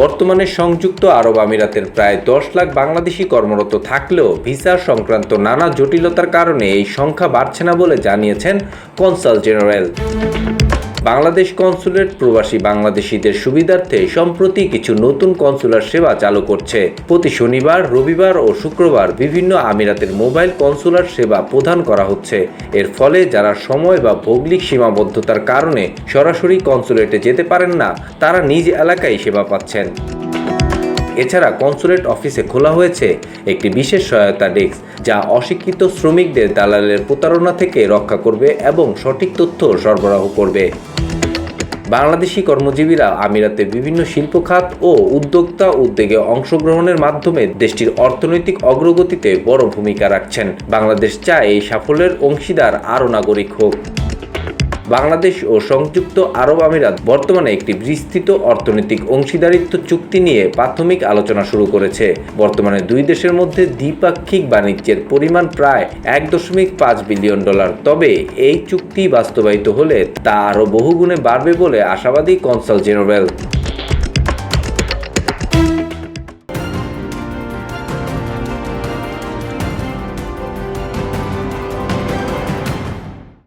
বর্তমানে সংযুক্ত আরব আমিরাতের প্রায় দশ লাখ বাংলাদেশি কর্মরত থাকলেও ভিসা সংক্রান্ত নানা জটিলতার কারণে এই সংখ্যা বাড়ছে না বলে জানিয়েছেন কনসাল জেনারেল। বাংলাদেশ কনসুলেট প্রবাসী বাংলাদেশিদের সুবিধার্থে সম্প্রতি কিছু নতুন কনসুলার সেবা চালু করছে। প্রতি শনিবার, রবিবার ও শুক্রবার বিভিন্ন আমিরাতের মোবাইল কনসুলার সেবা প্রদান করা হচ্ছে। এর ফলে যারা সময় বা ভৌগোলিক সীমাবদ্ধতার কারণে সরাসরি কনসুলেটে যেতে পারেন না, তারা নিজ এলাকায় সেবা পাচ্ছেন। এছাড়া কনসুলেট অফিসে খোলা হয়েছে একটি বিশেষ সহায়তা ডেস্ক, যা অশিক্ষিত শ্রমিকদের দালালের প্রতারণা থেকে রক্ষা করবে এবং সঠিক তথ্য সরবরাহ করবে। বাংলাদেশি কর্মজীবীরা আমিরাতে বিভিন্ন শিল্প খাত ও উদ্যোক্তা উদ্যোগে অংশগ্রহণের মাধ্যমে দেশটির অর্থনৈতিক অগ্রগতিতে বড় ভূমিকা রাখছেন। বাংলাদেশ চায় এই সাফল্যের অংশীদার আরও নাগরিক হোক। বাংলাদেশ ও সংযুক্ত আরব আমিরাত বর্তমানে একটি বিস্তৃত অর্থনৈতিক অংশীদারিত্ব চুক্তি নিয়ে প্রাথমিক আলোচনা শুরু করেছে। বর্তমানে দুই দেশের মধ্যে দ্বিপাক্ষিক বাণিজ্যের পরিমাণ প্রায় এক দশমিক পাঁচ বিলিয়ন ডলার। তবে এই চুক্তি বাস্তবায়িত হলে তা আরও বহুগুণে বাড়বে বলে আশাবাদী কনসাল জেনারেল।